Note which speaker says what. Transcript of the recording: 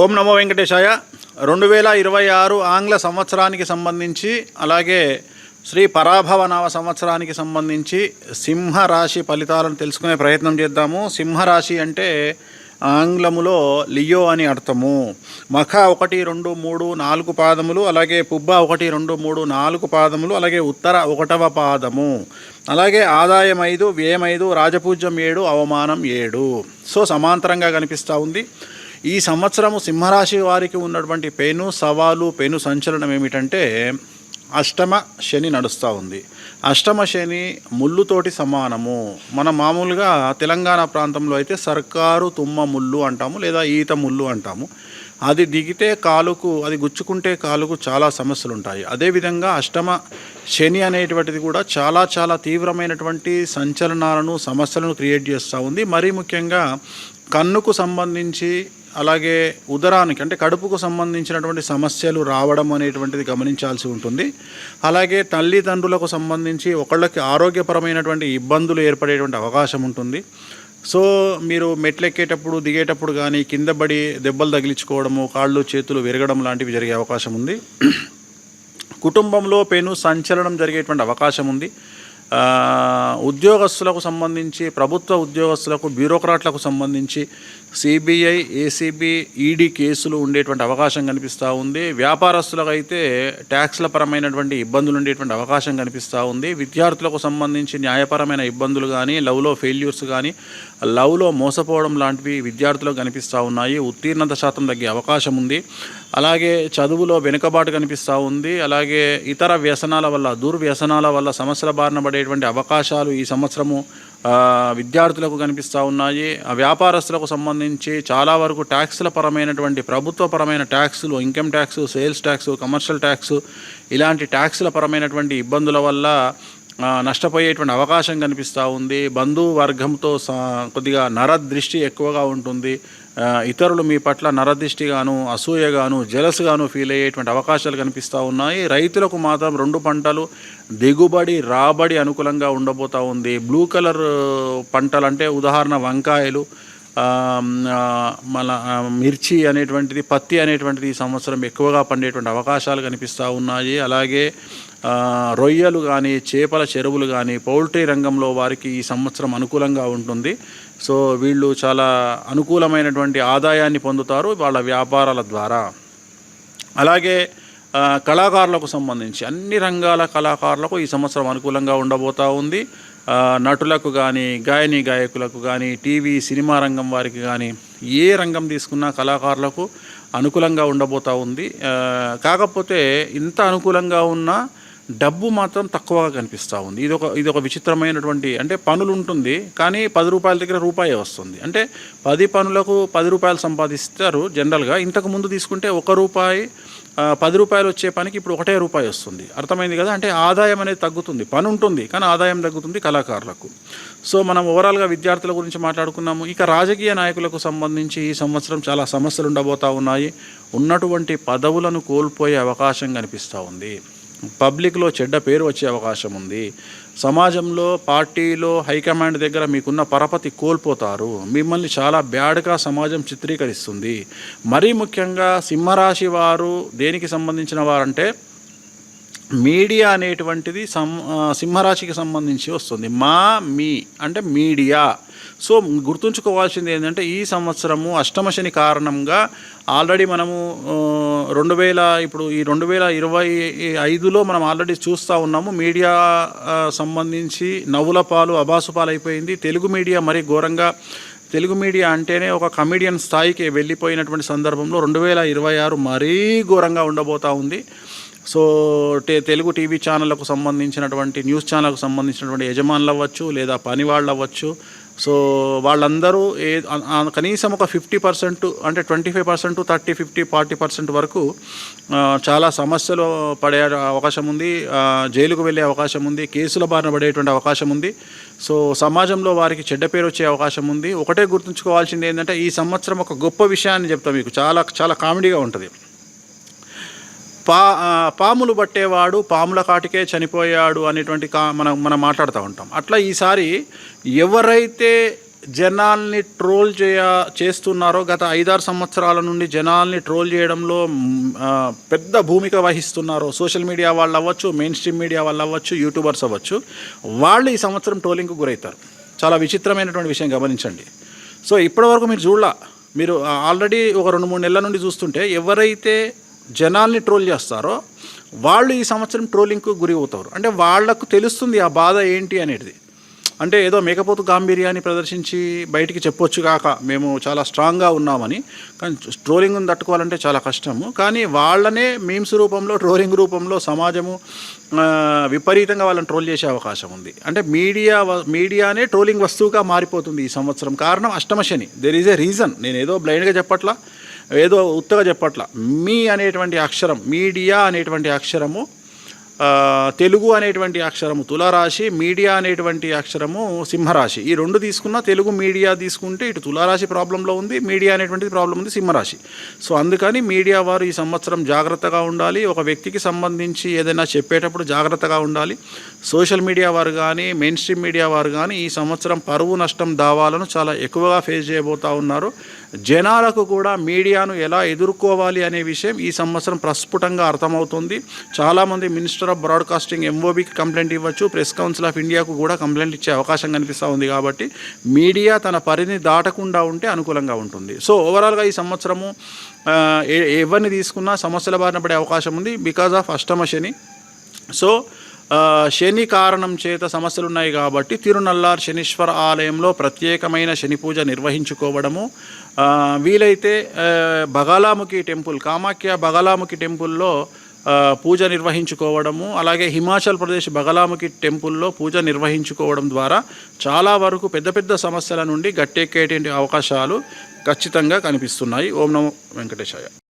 Speaker 1: ఓం నమో వెంకటేశాయ. రెండు వేల ఇరవై ఆరు ఆంగ్ల సంవత్సరానికి సంబంధించి అలాగే శ్రీ పరాభవ నవ సంవత్సరానికి సంబంధించి సింహరాశి ఫలితాలను తెలుసుకునే ప్రయత్నం చేద్దాము. సింహరాశి అంటే ఆంగ్లములో లియో అని అర్థము. మఖ ఒకటి రెండు మూడు నాలుగు పాదములు అలాగే పుబ్బ ఒకటి రెండు మూడు నాలుగు పాదములు అలాగే ఉత్తర ఒకటవ పాదము. అలాగే ఆదాయం ఐదు వ్యయం ఐదు రాజపూజ్యం ఏడు అవమానం ఏడు. సో సమాంతరంగా కనిపిస్తూ ఉంది. ఈ సంవత్సరము సింహరాశి వారికి ఉన్నటువంటి పెను సవాలు పెను సంచలనం ఏమిటంటే అష్టమ శని నడుస్తూ ఉంది. అష్టమ శని ముళ్ళుతోటి సమానము. మన మామూలుగా తెలంగాణ ప్రాంతంలో అయితే సర్కారు తుమ్మ ముళ్ళు అంటాము లేదా ఈత ముళ్ళు అంటాము. అది దిగితే కాలుకు అది గుచ్చుకుంటే కాలుకు చాలా సమస్యలు ఉంటాయి అదేవిధంగా అష్టమ శని అనేటువంటిది కూడా చాలా చాలా తీవ్రమైనటువంటి సంచలనాలను సమస్యలను క్రియేట్ చేస్తూ ఉంది. మరీ ముఖ్యంగా కన్నుకు సంబంధించి అలాగే ఉదరానికి అంటే కడుపుకు సంబంధించినటువంటి సమస్యలు రావడం అనేటువంటిది గమనించాల్సి ఉంటుంది. అలాగే తల్లిదండ్రులకు సంబంధించి ఒకళ్ళకి ఆరోగ్యపరమైనటువంటి ఇబ్బందులు ఏర్పడేటువంటి అవకాశం ఉంటుంది. సో మీరు మెట్లెక్కేటప్పుడు దిగేటప్పుడు కానీ కింద పడి దెబ్బలు తగిలించుకోవడము కాళ్ళు చేతులు విరగడం లాంటివి జరిగే అవకాశం ఉంది. కుటుంబంలో పెను సంచలనం జరిగేటువంటి అవకాశం ఉంది. ఉద్యోగస్తులకు సంబంధించి ప్రభుత్వ ఉద్యోగస్తులకు బ్యూరోక్రాట్లకు సంబంధించి సిబిఐ ఏసీబీ ఈడీ కేసులు ఉండేటువంటి అవకాశం కనిపిస్తూ ఉంది. వ్యాపారస్తులకు అయితే ట్యాక్స్ల పరమైనటువంటి ఇబ్బందులు ఉండేటువంటి అవకాశం కనిపిస్తూ ఉంది. విద్యార్థులకు సంబంధించి న్యాయపరమైన ఇబ్బందులు కానీ లవ్లో ఫెయిల్యూర్స్ కానీ లవ్లో మోసపోవడం లాంటివి విద్యార్థులకు కనిపిస్తూ ఉన్నాయి. ఉత్తీర్ణత శాతం తగ్గే అవకాశం ఉంది. అలాగే చదువులో వెనుకబాటు కనిపిస్తూ ఉంది. అలాగే ఇతర వ్యసనాల వల్ల దుర్వ్యసనాల వల్ల సమస్యల బారిన పడేటువంటి అవకాశాలు ఈ సంవత్సరము విద్యార్థులకు కనిపిస్తూ ఉన్నాయి. ఆ వ్యాపారస్తులకు సంబంధించి చాలా వరకు ట్యాక్స్ల పరమైనటువంటి ప్రభుత్వ పరమైన ట్యాక్సులు income tax sales tax commercial tax ఇలాంటి ట్యాక్స్ల పరమైనటువంటి ఇబ్బందుల వల్ల నష్టపోయేటువంటి అవకాశం కనిపిస్తూ ఉంది. బంధువు వర్గంతో కొద్దిగా నరదృష్టి ఎక్కువగా ఉంటుంది. ఇతరులు మీ పట్ల నరదృష్టిగాను అసూయగాను జలస్గాను ఫీల్ అయ్యేటువంటి అవకాశాలు కనిపిస్తూ ఉన్నాయి. రైతులకు మాత్రం రెండు పంటలు దిగుబడి రాబడి అనుకూలంగా ఉండబోతూ ఉంది. బ్లూ కలర్ పంటలు అంటే ఉదాహరణ వంకాయలు మన మిర్చి అనేటువంటిది పత్తి అనేటువంటిది ఈ సంవత్సరం ఎక్కువగా పండేటువంటి అవకాశాలు కనిపిస్తూ ఉన్నాయి. అలాగే రొయ్యలు కానీ చేపల చెరువులు కానీ పౌల్ట్రీ రంగంలో వారికి ఈ సంవత్సరం అనుకూలంగా ఉంటుంది. సో వీళ్ళు చాలా అనుకూలమైనటువంటి ఆదాయాన్ని పొందుతారు వాళ్ళ వ్యాపారాల ద్వారా. అలాగే కళాకారులకు సంబంధించి అన్ని రంగాల కళాకారులకు ఈ సంవత్సరం అనుకూలంగా ఉండబోతూ ఉంది. నటులకు కానీ గాయని గాయకులకు కానీ టీవీ సినిమా రంగం వారికి కానీ ఏ రంగం తీసుకున్నా కళాకారులకు అనుకూలంగా ఉండబోతూ ఉంది. కాకపోతే ఇంత అనుకూలంగా ఉన్నా డబ్బు మాత్రం తక్కువగా కనిపిస్తూ ఉంది. ఇది ఒక ఇది ఒక విచిత్రమైనటువంటి అంటే పనులు ఉంటుంది కానీ పది రూపాయల దగ్గర రూపాయి వస్తుంది. అంటే పది పనులకు పది రూపాయలు సంపాదిస్తారు జనరల్గా. ఇంతకు ముందు తీసుకుంటే ఒక రూపాయి పది రూపాయలు వచ్చే పనికి ఇప్పుడు ఒకటే రూపాయి వస్తుంది. అర్థమైంది కదా? అంటే ఆదాయం అనేది తగ్గుతుంది. పని ఉంటుంది కానీ ఆదాయం తగ్గుతుంది కళాకారులకు. సో మనం ఓవరాల్గా విద్యార్థుల గురించి మాట్లాడుకున్నాము. ఇక రాజకీయ నాయకులకు సంబంధించి ఈ సంవత్సరం చాలా సమస్యలు ఉండబోతూ ఉన్నాయి. ఉన్నటువంటి పదవులను కోల్పోయే అవకాశం కనిపిస్తూ ఉంది. పబ్లిక్లో చెడ్డ పేరు వచ్చే అవకాశం ఉంది. సమాజంలో పార్టీలో హైకమాండ్ దగ్గర మీకున్న పరపతి కోల్పోతారు. మిమ్మల్ని చాలా బ్యాడ్గా సమాజం చిత్రీకరిస్తుంది. మరీ ముఖ్యంగా సింహరాశి వారు దేనికి సంబంధించిన వారంటే మీడియా అనేటువంటిది సం సింహరాశికి సంబంధించి వస్తుంది. మా మీ అంటే మీడియా. సో గుర్తుంచుకోవాల్సింది ఏంటంటే ఈ సంవత్సరము అష్టమశని కారణంగా ఆల్రెడీ మనము రెండు వేల ఇప్పుడు ఈ రెండు వేల ఇరవై ఐదులో మనం ఆల్రెడీ చూస్తూ ఉన్నాము. మీడియా సంబంధించి నవ్వుల పాలు అబాసు పాలైపోయింది అయిపోయింది. తెలుగు మీడియా మరీ ఘోరంగా తెలుగు మీడియా అంటేనే ఒక కమెడియన్ స్థాయికి వెళ్ళిపోయినటువంటి సందర్భంలో రెండు వేల ఇరవై ఆరు మరీ ఘోరంగా ఉండబోతూ ఉంది. సో టే తెలుగు టీవీ ఛానళ్ళకు సంబంధించినటువంటి న్యూస్ ఛానళ్ళకు సంబంధించినటువంటి యజమానులు అవ్వచ్చు లేదా పని వాళ్ళు అవ్వచ్చు. సో వాళ్ళందరూ ఏ కనీసం ఒక ఫిఫ్టీ పర్సెంట్ అంటే twenty five percent thirty fifty forty percent వరకు చాలా సమస్యలు పడే అవకాశం ఉంది. జైలుకు వెళ్ళే అవకాశం ఉంది. కేసుల బారిన పడేటువంటి అవకాశం ఉంది. సో సమాజంలో వారికి చెడ్డ పేరు వచ్చే అవకాశం ఉంది. ఒకటే గుర్తుంచుకోవాల్సింది ఏంటంటే ఈ సంవత్సరం ఒక గొప్ప విషయాన్ని చెప్తా మీకు. చాలా చాలా కామెడీగా ఉంటుంది. పా పాములు పట్టేవాడు పాముల కాటికే చనిపోయాడు అనేటువంటి కా మనం మనం మాట్లాడుతూ ఉంటాం. అట్లా ఈసారి ఎవరైతే జనాల్ని ట్రోల్ చేయ చేస్తున్నారో గత ఐదారు సంవత్సరాల నుండి జనాల్ని ట్రోల్ చేయడంలో పెద్ద భూమిక వహిస్తున్నారో సోషల్ మీడియా వాళ్ళు అవ్వచ్చు మెయిన్ స్ట్రీమ్ మీడియా వాళ్ళు అవ్వచ్చు యూట్యూబర్స్ అవ్వచ్చు వాళ్ళు ఈ సంవత్సరం ట్రోలింగ్కు గురవుతారు. చాలా విచిత్రమైనటువంటి విషయం గమనించండి. సో ఇప్పటివరకు మీరు చూడాల మీరు ఆల్రెడీ ఒక రెండు మూడు నెలల నుండి చూస్తుంటే ఎవరైతే జనాల్ని ట్రోల్ చేస్తారో వాళ్ళు ఈ సంవత్సరం ట్రోలింగ్కు గురి అవుతారు. అంటే వాళ్ళకు తెలుస్తుంది ఆ బాధ ఏంటి అనేది. అంటే ఏదో మేకపోతు గాంభీర్యాన్ని ప్రదర్శించి బయటికి చెప్పొచ్చు కాక మేము చాలా స్ట్రాంగ్గా ఉన్నామని. కానీ ట్రోలింగ్ని తట్టుకోవాలంటే చాలా కష్టము. కానీ వాళ్ళనే మీమ్స్ రూపంలో ట్రోలింగ్ రూపంలో సమాజము విపరీతంగా వాళ్ళని ట్రోల్ చేసే అవకాశం ఉంది. అంటే మీడియా వ- మీడియానే ట్రోలింగ్ వస్తువుగా మారిపోతుంది ఈ సంవత్సరం. కారణం అష్టమ శని. దెర్ ఈజ్ ఏ రీజన్ నేను ఏదో బ్లైండ్గా చెప్పట్లా. ఏదో ఉత్తగా చెప్పట్ల. మీ అనేటువంటి అక్షరం మీడియా అనేటువంటి అక్షరము తెలుగు అనేటువంటి అక్షరము తులారాశి మీడియా అనేటువంటి అక్షరము సింహరాశి. ఈ రెండు తీసుకున్నా తెలుగు మీడియా తీసుకుంటే ఇటు తులారాశి ప్రాబ్లంలో ఉంది మీడియా అనేటువంటిది ప్రాబ్లం ఉంది సింహరాశి. సో అందుకని మీడియా వారు ఈ సంవత్సరం జాగ్రత్తగా ఉండాలి. ఒక వ్యక్తికి సంబంధించి ఏదైనా చెప్పేటప్పుడు జాగ్రత్తగా ఉండాలి. సోషల్ మీడియా వారు కానీ మెయిన్ స్ట్రీమ్ మీడియా వారు కానీ ఈ సంవత్సరం పరువు నష్టం దావాలను చాలా ఎక్కువగా ఫేస్ చేయబోతా ఉన్నారు. జనాలకు కూడా మీడియాను ఎలా ఎదుర్కోవాలి అనే విషయం ఈ సంవత్సరం ప్రస్ఫుటంగా అర్థమవుతుంది. చాలామంది మినిస్టర్ ఆఫ్ బ్రాడ్కాస్టింగ్ ఎంఓబికి కంప్లైంట్ ఇవ్వచ్చు. ప్రెస్ కౌన్సిల్ ఆఫ్ ఇండియాకు కూడా కంప్లైంట్ ఇచ్చే అవకాశం కనిపిస్తూ ఉంది కాబట్టి మీడియా తన పరిధిని దాటకుండా ఉంటే అనుకూలంగా ఉంటుంది. సో ఓవరాల్గా ఈ సంవత్సరము ఎవరిని తీసుకున్నా సమస్యల బారిన పడే అవకాశం ఉంది బికాజ్ ఆఫ్ అష్టమ శని. సో శని కారణం చేత సమస్యలు ఉన్నాయి కాబట్టి తిరునల్లార్ శనీశ్వర ఆలయంలో ప్రత్యేకమైన శని పూజ నిర్వహించుకోవడము. వీలైతే బగాలాముఖి టెంపుల్ కామాఖ్య బగాలాముఖి టెంపుల్లో పూజ నిర్వహించుకోవడము అలాగే హిమాచల్ ప్రదేశ్ బగలాముఖి టెంపుల్లో పూజ నిర్వహించుకోవడం ద్వారా చాలా వరకు పెద్ద పెద్ద సమస్యల నుండి గట్టెక్కేటువంటి అవకాశాలు ఖచ్చితంగా కనిపిస్తున్నాయి. ఓం నమో వెంకటేశాయ.